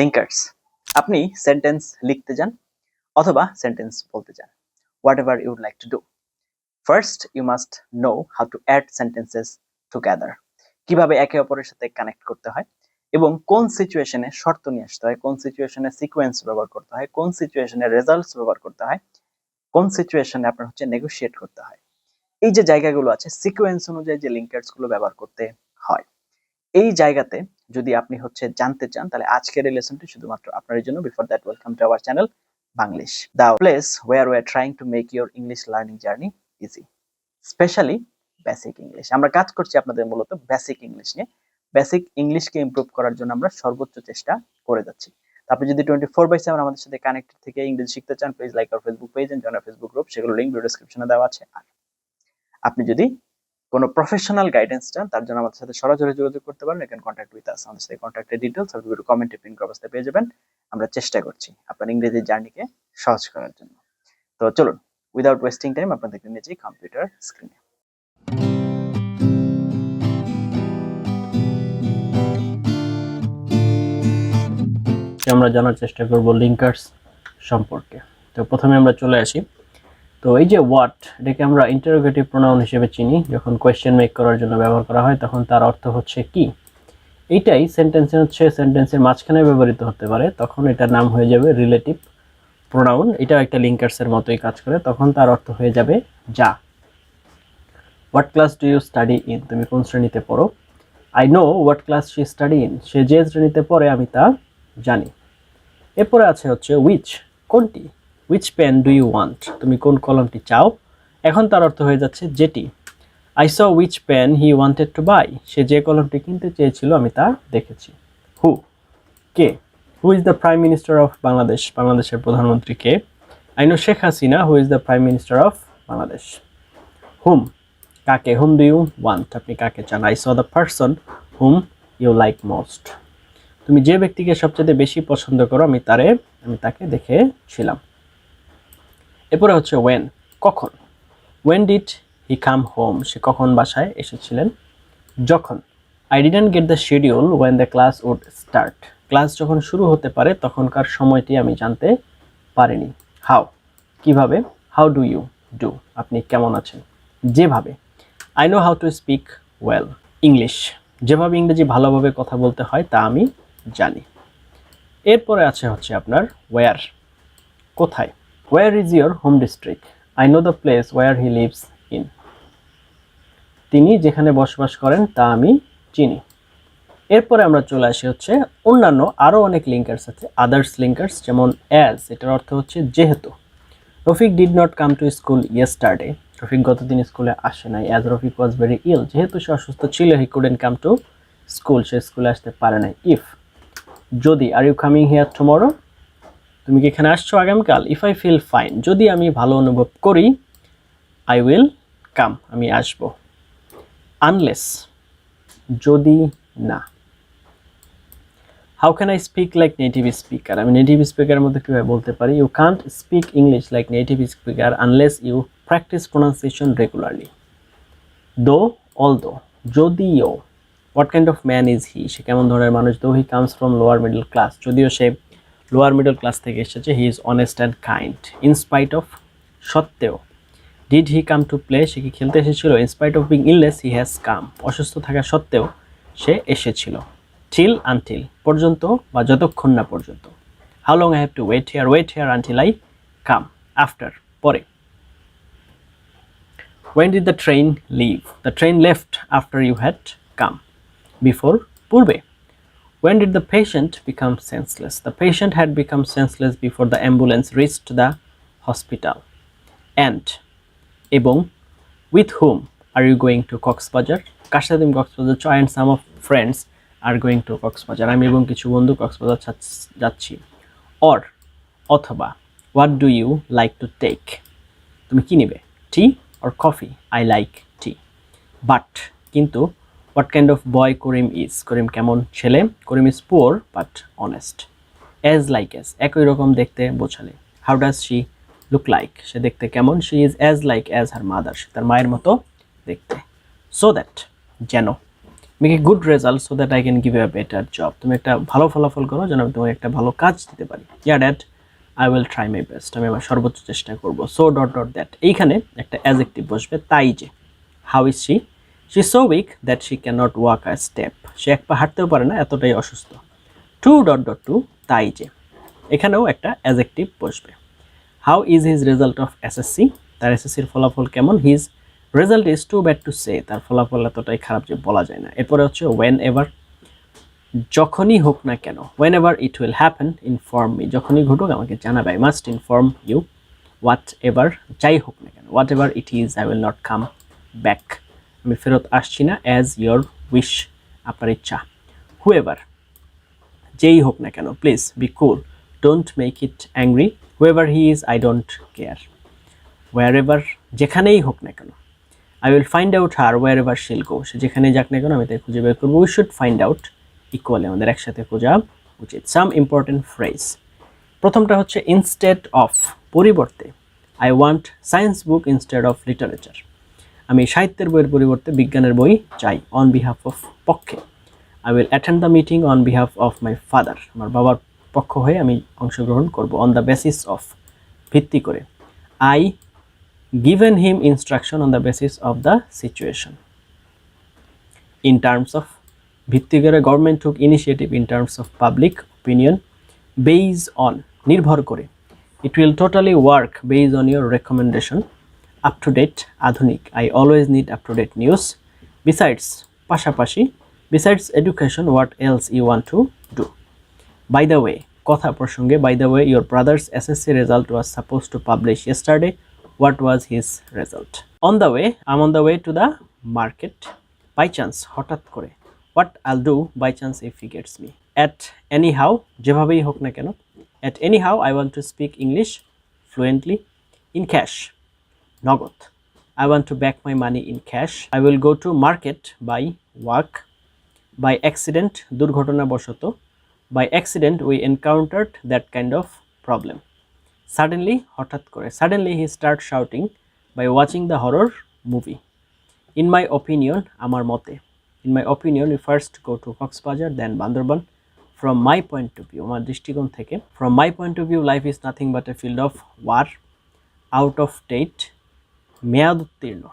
Linkers আপনি sentence লিখতে যান অথবা সেন্টেন্স বলতে যান whatever you'd like to do first you must know how to add sentences together কীভাবে একে অপরের সাথে কানেক্ট করতে হয় এবং কোন সিচুয়েশনে শর্ত নিয়ে আসতে হয়, কোন সিচুয়েশনে সিকোয়েন্স ব্যবহার করতে হয়, কোন সিচুয়েশনে রেজাল্টস ব্যবহার করতে হয়, কোন সিচুয়েশনে আপনার হচ্ছে নেগোশিয়েট করতে হয়। এই যে জায়গাগুলো আছে সিকোয়েন্স অনুযায়ী যে লিঙ্কার্সগুলো ব্যবহার করতে হয়, এই জায়গাতে যদি আপনি হচ্ছে জানতে চান, তাহলে আজকের এই লেসনটি শুধুমাত্র আপনার জন্য। Before that welcome to our channel Banglish the place where we're trying to make your English learning journey easy specially basic English আমরা কাজ করছি আপনাদের মূলত বেসিক ইংলিশ নিয়ে। বেসিক ইংলিশকে ইমপ্রুভ করার জন্য আমরা সর্বোচ্চ চেষ্টা করে যাচ্ছি। আপনি যদি টোয়েন্টি ফোর বাই সেভেন আমাদের সাথে কানেক্টেড থেকে ইংরেজি শিখতে চান please like R Facebook page and join Facebook group সেগুলো লিঙ্ক ভিডিও ডেসক্রিপশনে দেওয়া আছে। আর আপনি যদি কোনো প্রফেশনাল গাইডেন্স চান, তার জন্য আমাদের সাথে সরাসরি যোগাযোগ করতে পারেন। এখানে কন্ট্যাক্ট উইথ আস আমাদের সাথে কন্ট্যাক্টের ডিটেলস ভিডিও কমেন্টে পিন অবস্থায় পেয়ে যাবেন। আমরা চেষ্টা করছি আপনার ইংরেজি জার্নিকে সহজ করার জন্য। তো চলুন উইদাউট ওয়েস্টিং টাইম আপনাদেরকে নিয়েছি কম্পিউটার স্ক্রিনে আমরা জানার চেষ্টা করব লিঙ্কার্স সম্পর্কে। তো প্রথমে আমরা চলে আসি। তো এই যে হোয়াট এটাকে আমরা ইন্টারোগেটিভ প্রোনাউন হিসেবে চিনি, যখন কোয়েশ্চেন মেক করার জন্য ব্যবহার করা হয়, তখন তার অর্থ হচ্ছে কি? এইটাই সেন্টেন্সে হচ্ছে সেন্টেন্সের মাঝখানে ব্যবহৃত হতে পারে, তখন এটার নাম হয়ে যাবে রিলেটিভ প্রোনাউন এটাও একটা লিঙ্কার্সের মতোই কাজ করে, তখন তার অর্থ হয়ে যাবে যা। What class do you study in তুমি কোন শ্রেণীতে পড়ো? I know what class she study in সে যে শ্রেণীতে পড়ে, আমি তা জানি। এরপরে আছে হচ্ছে উইচ কোনটি? Which pen do you want তুমি কোন কলমটি চাও? এখন তার অর্থ হয়ে যাচ্ছে যেটি। I saw which pen he wanted to buy সে যে কলমটি কিনতে চেয়েছিল, আমি তা দেখেছি। Who K? Who is the prime minister of Bangladesh বাংলাদেশের প্রধানমন্ত্রী কে? I know Sheikh Hasina who is the prime minister of Bangladesh whom কাকে? হুম ডু ইউ ওয়ান্ট আপনি কাকে চান? I saw the person whom you like most তুমি যে ব্যক্তিকে সবচেয়ে বেশি পছন্দ করো, আমি তারে আমি তাকে দেখেছিলাম। এরপরে হচ্ছে ওয়েন কখন। When did he come home সে কখন বাসায় এসেছিলেন? যখন। I didn't get the schedule when the class would start class যখন শুরু হতে পারে, তখনকার সময়টি আমি জানতে পারিনি। হাউ কীভাবে? হাউ ডু ইউ ডু আপনি কেমন আছেন? যেভাবে। I know how to speak well English যেভাবে ইংরেজি ভালোভাবে কথা বলতে হয়, তা আমি জানি। এরপরে আছে হচ্ছে আপনার ওয়ার কোথায়? Where is your home district I know the place where he lives in তিনি যেখানে বসবাস করেন, তা আমি চিনি। এরপরে আমরা চলে আসি হচ্ছে অন্যান্য আরও অনেক লিঙ্কার্স আছে আদার্স লিঙ্কার্স যেমন অ্যাজ এটার অর্থ হচ্ছে যেহেতু। Rafiq did not come to school yesterday Rafiq গতদিন স্কুলে আসে নাই। As Rafiq was very ill যেহেতু সে অসুস্থ ছিল he couldn't come to school সে স্কুলে আসতে পারে নাই। ইফ যদি are you coming here tomorrow তুমি কি এখানে আসছো আগামীকাল? ইফ আই ফিল ফাইন যদি আমি ভালো অনুভব করি আই উইল কাম আমি আসব। আনলেস যদি না। How can I speak like native speaker আমি নেটিভ স্পিকারের মধ্যে কীভাবে বলতে পারি? You can't speak English like native speaker unless you practice pronunciation regularly though although though what kind of man is he সে কেমন ধরনের মানুষ? Though he comes from lower middle class যদিও সে লোয়ার মিডল ক্লাস থেকে এসেছে he is honest and kind in spite of সত্ত্বেও did he come to play সে কি খেলতে এসেছিল? In spite of being illness he has come অসুস্থ থাকা সত্ত্বেও সে এসেছিল। টিল আনটিল পর্যন্ত বা যতক্ষণ না পর্যন্ত। How long I have to wait here wait here until I come after পরে। When did the train leave? The train left after you had come Before, পূর্বে। When did the patient become senseless? The patient had become senseless before the ambulance reached the hospital. And এবং with whom are you going to Cox's Bazar কার সাথে তুমি কক্সবাজার যাচ্ছ and some of friends are going to Cox's Bazar আমি এবং কিছু বন্ধু কক্সবাজার যাচ্ছ- or অথবা what do you like to take তুমি কি নেবে tea or coffee I like tea but কিন্তু what kind of boy Karim is Karim কেমন ছেলে? Karim is poor but honest as like as একই রকম দেখতে বোঝালে। How does she look like সে দেখতে কেমন? She is as like as her mother সে তার মায়ের মতো দেখতে। সো দ্যাট যেন make a good result so that I can give a better job তুমি একটা ভালো ফলাফল করো যেন আমি তোমাকে একটা ভালো কাজ দিতে পারি। Yeah that I will try my best আমি আমার সর্বোচ্চ চেষ্টা করব। সো ডট ডট দ্যাট এইখানে একটা অ্যাজেক্টিভ বসবে, তাই যে। How is she she so weak that she can not walk a step সে এক পা হাঁটতেও পারে না, এতটাই অসুস্থ। টু ডট ডট টু তাই যে। এখানেও একটা অ্যাজেক্টিভ বসবে। How is his result of SSC তার এসএসসির ফলাফল কেমন? His result is too bad to সে তার ফলাফল এতটাই খারাপ যে বলা যায় না। এরপরে হচ্ছে ওয়েন এভার যখনই হোক না কেন। Whenever it will happen inform me যখনই ঘটুক, আমাকে জানাবে। I must inform you whatever যাই হোক না কেন। Whatever it is I will not come back আমি ফেরত আসছি না অ্যাজ ইয়োর উইশ আপনার ইচ্ছা। হু এভার যেই হোক না কেন please be cool don't make it angry whoever he is I don't care wherever যেখানেই হোক না কেন। I will find out her wherever she'll go সে যেখানে যাক না কেন, আমি তাই খুঁজে বের করব। We should find out equally আমাদের একসাথে খোঁজা উচিত। সাম ইম্পর্টেন্ট ফ্রেজ প্রথমটা হচ্ছে ইনস্টেড অফ পরিবর্তে। I want science book instead of literature আমি সাহিত্যের বইয়ের পরিবর্তে বিজ্ঞানের বই চাই অন বিহাফ অফ পক্ষে। I will attend the meeting on behalf of my father আমার বাবার পক্ষ হয়ে আমি অংশগ্রহণ করব অন দ্য বেসিস অফ ভিত্তি করে। I given him instruction on the basis of the situation in terms of ভিত্তি করে গভর্নমেন্ট হোক initiative in terms of public opinion base on নির্ভর করে। It will totally work base on your recommendation up to date আধুনিক I always need up to date news besides পাশাপাশি besides education what else you want to do by the way কথা প্রসঙ্গে by the way your brother's SSC result was supposed to publish yesterday what was his result on the way i'm on the way to the market by chance হঠাৎ করে what i'll do by chance if he gets me at anyhow যেভাবেই হোক না কেন at anyhow i want to speak english fluently in cash নগদ i want to back my money in cash i will go to market by work by accident দুর্ঘটনাবশত by accident we encountered that kind of problem suddenly হঠাৎ করে suddenly he start shouting by watching the horror movie in my opinion আমার মতে in my opinion we first go to Cox's Bazar then Bandarban from my point of view আমার দৃষ্টিকোণ থেকে from my point of view life is nothing but a field of war out of date মেয়াদ উত্তীর্ণ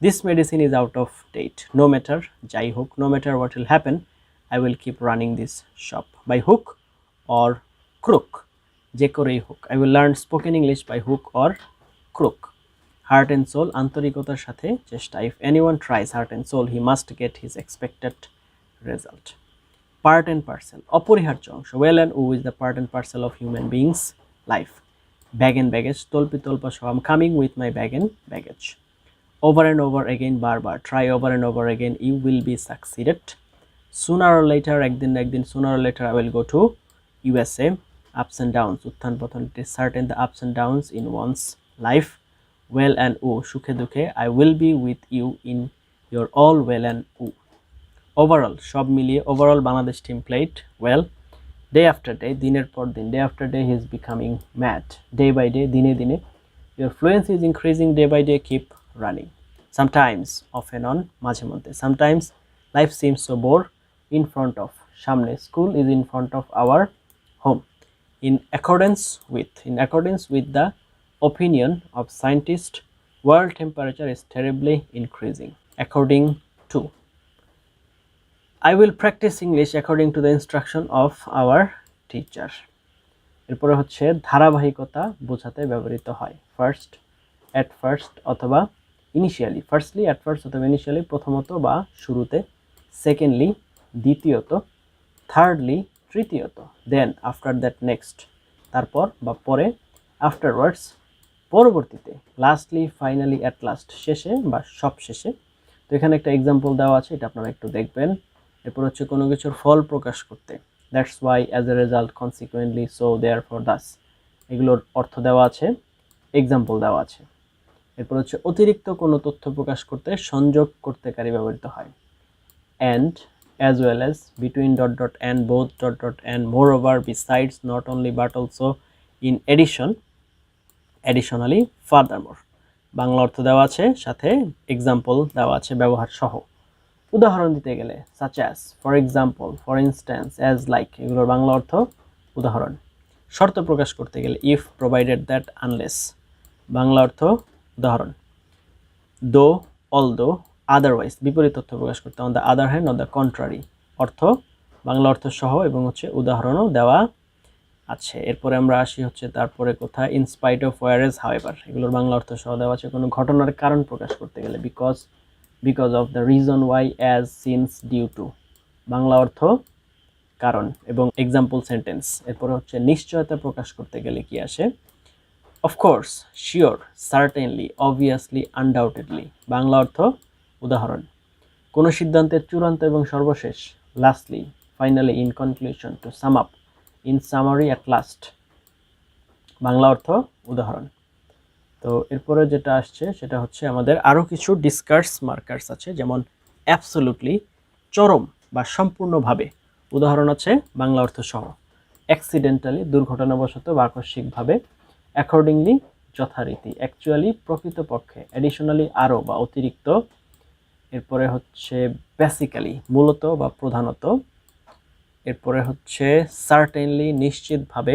this medicine is out of date. No matter যাই হোক no matter what will happen, i will keep running this shop by hook or crook. যে করেই হোক I will learn spoken English by hook or crook heart and soul আন্তরিকতার সাথে চেষ্টা if any one tries heart and soul he must get his expected result part and parcel অপরিহার্য অংশ well and uh is the part and parcel of human beings life bag and baggage তল্পি তল্পা সহ I'm coming with my bag and baggage over and over again বারবার try over and over again you will be succeeded sooner or later একদিন না একদিন sooner or later I will go to USA ups and downs উত্থান পতন it is certain the ups and downs in one's life. Well and ও সুখে দুঃখে I will be with you in your all well and ও overall সব মিলিয়ে overall Bangladesh team played well day after day দিনের পর দিন day after day he is becoming mat day by day দিনে দিনে your fluence is increasing day by day keep running sometimes off and on মাঝে মধ্যে। Sometimes life seems so bore in front of সামনে। School is in front of our home. In accordance with, in accordance with the opinion of scientists world temperature is terribly increasing, according to i will practice English according to the instruction of our teacher. এরপরে হচ্ছে ধারাবাহিকতা বোঝাতে ব্যবহৃত হয়। First at first অথবা initially firstly at first অথবা initially প্রথমত বা শুরুতে সেকেন্ডলি দ্বিতীয়ত থার্ডলি তৃতীয়ত দেন আফটার দ্যাট নেক্সট তারপর বা পরে আফটারওয়ার্ডস পরবর্তীতে লাস্টলি ফাইনালি অ্যাট লাস্ট শেষে বা সব শেষে তো এখানে একটা এক্সাম্পল দেওয়া আছে, এটা আপনারা একটু দেখবেন। এরপর হচ্ছে কোনো কিছুর ফল প্রকাশ করতে। That's why as a result consequently so therefore thus এগুলোর অর্থ দেওয়া আছে এক্সাম্পল দেওয়া আছে। এরপর হচ্ছে অতিরিক্ত কোনো তথ্য প্রকাশ করতে, সংযোগ করতেকারী ব্যবহৃত হয়। And as well as dot dot dot and dot dot dot and, moreover, besides, not only, but also, in addition, additionally, furthermore Bangla অর্থ দেওয়া আছে, সাথে এক্সাম্পল দেওয়া আছে, ব্যবহার সহ। উদাহরণ দিতে গেলে such as for example for instance as like এগুলোর বাংলা অর্থ উদাহরণ। শর্ত প্রকাশ করতে গেলে if provided that unless Bangla অর্থ উদাহরণ। দো অল দো আদারওয়াইজ বিপরীত তথ্য প্রকাশ করতে on the other hand on the contrary অর্থ, বাংলা অর্থ সহ এবং হচ্ছে উদাহরণও দেওয়া আছে। এরপরে আমরা আসি হচ্ছে তারপরে কোথায় ইনস্পাইট অফ ওয়ারেজ হাওয়েভার এগুলোর বাংলা অর্থ সহ দেওয়া আছে। কোনো ঘটনার কারণ প্রকাশ করতে গেলে because because of the reason why as since due to Bangla অর্থ কারণ এবং এক্সাম্পল সেন্টেন্স এরপরে হচ্ছে নিশ্চয়তা প্রকাশ করতে গেলে কি আসে? Of course sure certainly obviously undoubtedly Bangla অর্থ উদাহরণ। কোনো সিদ্ধান্তের চূড়ান্ত এবং সর্বশেষ। Lastly finally in conclusion to sum up in summary at last Bangla অর্থ উদাহরণ। তো এরপরে যেটা আসছে, সেটা হচ্ছে আমাদের আরও কিছু ডিসকার্স মার্কার্স আছে, যেমন অ্যাবসোলুটলি চরম বা সম্পূর্ণভাবে। উদাহরণ আছে বাংলা অর্থ সহ। অ্যাক্সিডেন্টালি দুর্ঘটনাবশত বা আকস্মিকভাবে অ্যাকর্ডিংলি যথারীতি। অ্যাকচুয়ালি প্রকৃতপক্ষে অ্যাডিশনালি আরও বা অতিরিক্ত। এরপরে হচ্ছে বেসিক্যালি মূলত বা প্রধানত। এরপরে হচ্ছে সার্টেনলি নিশ্চিতভাবে।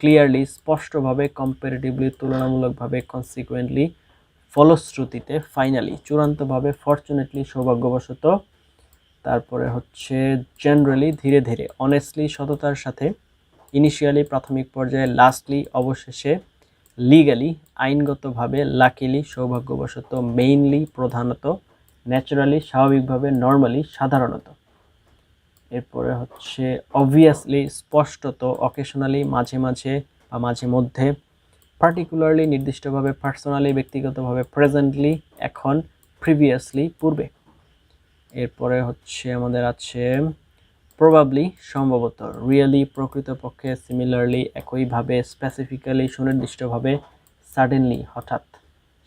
ক্লিয়ারলি স্পষ্টভাবে কম্পারেটিভলি তুলনামূলকভাবে কনসিকুয়েন্টলি ফলশ্রুতিতে ফাইনালি চূড়ান্তভাবে ফর্চুনেটলি সৌভাগ্যবশত, তারপরে হচ্ছে জেনারেলি ধীরে ধীরে অনেস্টলি সততার সাথে ইনিশিয়ালি প্রাথমিক পর্যায়ে লাস্টলি অবশেষে লিগালি আইনগতভাবে লাকিলি সৌভাগ্যবশত মেইনলি প্রধানত ন্যাচারালি স্বাভাবিকভাবে নর্মালি সাধারণত। এরপরে হচ্ছে অবভিয়াসলি স্পষ্টত অকেশনালি মাঝে মাঝে বা মাঝে মধ্যে পার্টিকুলারলি নির্দিষ্টভাবে পার্সোনালি ব্যক্তিগতভাবে প্রেজেন্টলি এখন প্রিভিয়াসলি পূর্বে। এরপরে হচ্ছে আমাদের আছে প্রবাবলি সম্ভবত রিয়েলি প্রকৃতপক্ষে সিমিলারলি একইভাবে স্পেসিফিক্যালি সুনির্দিষ্টভাবে সাডেনলি হঠাৎ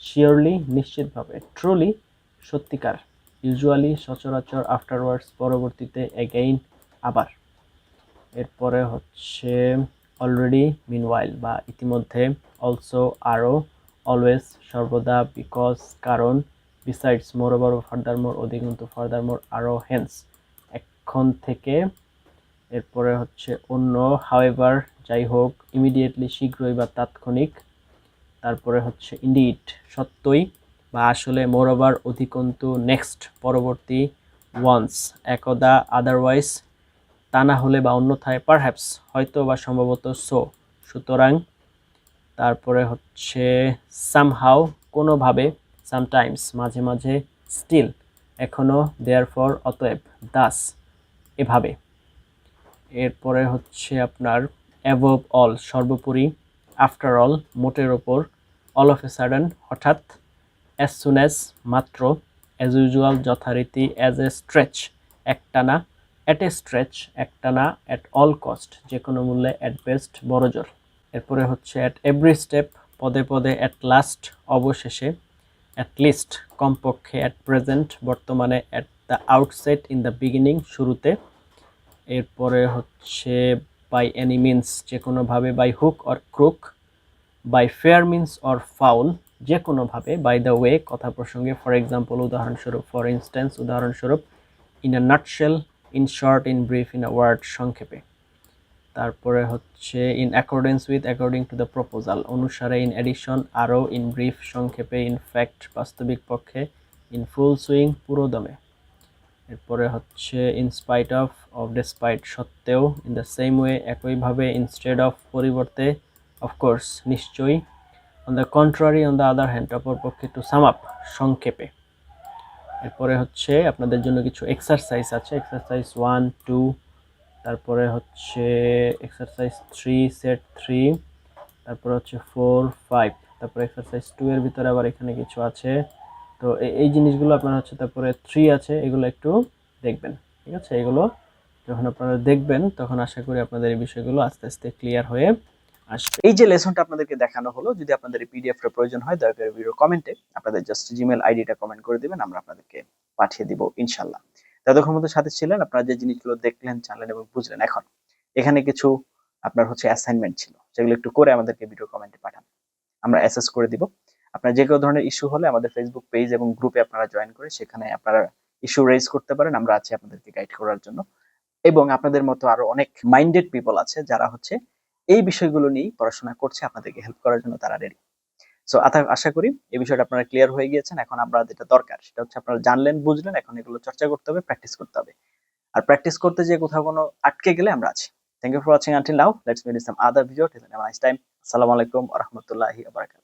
শিওরলি নিশ্চিতভাবে ট্রুলি সত্যিকার। ইউজুয়ালি সচরাচর আফটারওয়ার্ডস পরবর্তীতে এগেইন আবার। এরপরে হচ্ছে অলরেডি মিনওয়াইল বা ইতিমধ্যে অলসো আরও অলওয়েজ সর্বদা বিকজ কারণ besides moreover furthermore অধিকন্তু ফার্দার মোর আরও হেন্স এখন থেকে এরপরে হচ্ছে অন্য হাওয়েভার যাই হোক ইমিডিয়েটলি শীঘ্রই বা তাৎক্ষণিক, তারপরে হচ্ছে ইন্ডিড সত্যই বা আসলে মোর ওভার অধিকন্তু নেক্সট পরবর্তী ওয়ান্স একদা আদারওয়াইজ তা না হলে বা অন্যথায় পারহ্যাপস হয়তো বা সম্ভবত সো সুতরাং তারপরে হচ্ছে সামহাও কোনোভাবে সামটাইমস মাঝে মাঝে স্টিল এখনও দেয়ার ফর অতএব দাস এভাবে। এরপরে হচ্ছে আপনার অ্যাভব অল সর্বোপরি আফটার অল মোটের ওপর অল অফ এ সাডেন হঠাৎ অ্যাজ সুন অ্যাজ মাত্র অ্যাজ ইউজুয়াল যথারীতি অ্যাজ এ স্ট্রেচ একটানা অ্যাট এ স্ট্রেচ একটানা অ্যাট অল কস্ট যে কোনো মূল্যে অ্যাট বেস্ট বড়জোর এরপরে হচ্ছে অ্যাট এভরি স্টেপ পদে পদে অ্যাট লাস্ট অবশেষে অ্যাট লিস্ট কমপক্ষে অ্যাট প্রেজেন্ট বর্তমানে at the outset in the beginning শুরুতে। এরপরে হচ্ছে বাই এনি মিনস যে কোনোভাবে by hook or crook by fair means or foul যে কোনোভাবে বাই দ্য ওয়ে কথা প্রসঙ্গে ফর এক্সাম্পল উদাহরণস্বরূপ ফর ইনস্ট্যান্স উদাহরণস্বরূপ in a nutshell in short in brief in a word সংক্ষেপে। তারপরে হচ্ছে in accordance with according to the proposal অনুসারে ইন এডিশন আরও ইন ব্রিফ সংক্ষেপে ইন ফ্যাক্ট বাস্তবিক পক্ষে ইন ফুল সুইং পুরোদমে এরপরে হচ্ছে in spite of of despite সত্ত্বেও ইন দ্য সেম ওয়ে একইভাবে ইনস্টেড অফ পরিবর্তে অফকোর্স নিশ্চয়ই on the contrary on the other hand অপরপক্ষে টু সাম আপ সংক্ষেপে। এরপরে হচ্ছে আপনাদের জন্য কিছু এক্সারসাইজ আছে। এক্সারসাইজ ওয়ান টু তারপরে হচ্ছে এক্সারসাইজ থ্রি সেট থ্রি তারপরে হচ্ছে ফোর ফাইভ তারপরে এক্সারসাইজ টু এর ভিতরে আবার এখানে কিছু আছে। তো এই জিনিসগুলো আপনার হচ্ছে তারপরে থ্রি আছে, এগুলো একটু দেখবেন, ঠিক আছে? এগুলো যখন আপনারা দেখবেন, তখন আশা করি আপনাদের এই বিষয়গুলো আস্তে আস্তে ক্লিয়ার হয়ে এই যে লেসনটা আপনাদেরকে দেখানো হলো, যদি আপনাদের পিডিএফ এর প্রয়োজন হয়, দয়া করে ভিডিও কমেন্টে আপনাদের জাস্ট জিমেল আইডিটা কমেন্ট করে দিবেন, আমরা আপনাদেরকে পাঠিয়ে দিব, ইনশাল্লাহ। ততক্ষণ মতো সাথে ছিলেন, আপনারা যে জিনিসগুলো দেখলেন, জানলেন এবং বুঝলেন, এখন এখানে কিছু আপনার হচ্ছে অ্যাসাইনমেন্ট ছিল, যেগুলো একটু করে আমাদেরকে ভিডিও কমেন্টে পাঠান। আমরা অ্যাসেস করে দিব। আপনার যে কোনো ধরনের ইস্যু হলে আমাদের ফেসবুক পেজ এবং গ্রুপে আপনারা জয়েন করে সেখানে আপনারা ইস্যু রেজ করতে পারেন, আমরা আছি আপনাদেরকে গাইড করার জন্য। এবং আপনাদের মতো আরও অনেক মাইন্ডেড পিপল আছে, যারা হচ্ছে এই বিষয়গুলো নিয়েই পড়াশোনা করছে, আপনাদেরকে হেল্প করার জন্য তারা রেডি সো আশা করি এই বিষয়টা আপনারা ক্লিয়ার হয়ে গিয়েছেন, এখন আমরা যেটা দরকার সেটা হচ্ছে আপনারা জানলেন, বুঝলেন, এখন এগুলো চর্চা করতে হবে প্র্যাকটিস করতে হবে। আর প্র্যাকটিস করতে যে কোথাও কোনো আটকে গেলে আমরা আছি। Thank you for watching until now let's meet some other video till nice time আসসালামু আলাইকুম ওয়া রাহমাতুল্লাহি ওয়া বারাকাতুহু।